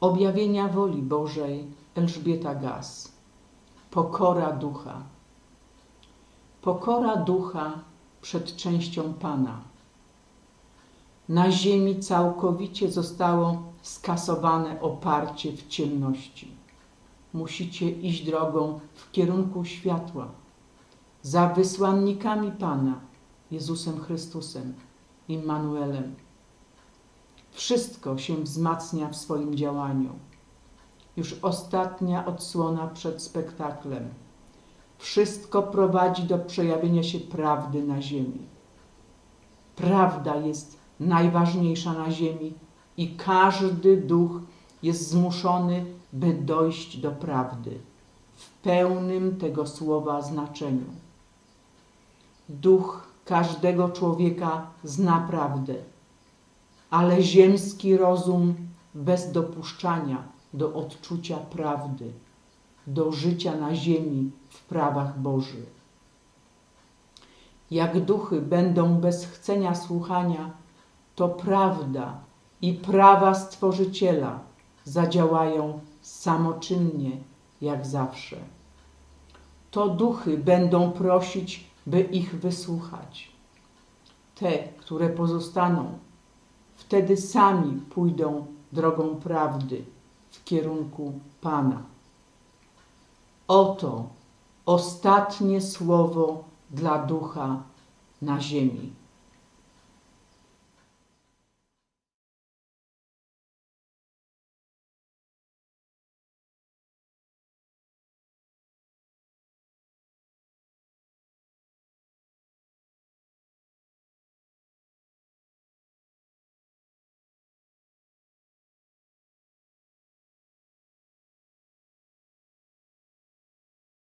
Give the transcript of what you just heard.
Objawienia woli Bożej Elżbieta Gaz. Pokora ducha. Pokora ducha przed częścią Pana. Na ziemi całkowicie zostało skasowane oparcie w ciemności. Musicie iść drogą w kierunku światła, za wysłannikami Pana, Jezusem Chrystusem, Immanuelem. Wszystko się wzmacnia w swoim działaniu. Już ostatnia odsłona przed spektaklem. Wszystko prowadzi do przejawienia się prawdy na ziemi. Prawda jest najważniejsza na ziemi i każdy duch jest zmuszony, by dojść do prawdy w pełnym tego słowa znaczeniu. Duch każdego człowieka zna prawdę, ale ziemski rozum bez dopuszczania do odczucia prawdy, do życia na ziemi w prawach Bożych. Jak duchy będą bez chcenia słuchania, to prawda i prawa Stworzyciela zadziałają samoczynnie jak zawsze. To duchy będą prosić, by ich wysłuchać. Te, które pozostaną, wtedy sami pójdą drogą prawdy w kierunku Pana. Oto ostatnie słowo dla ducha na ziemi.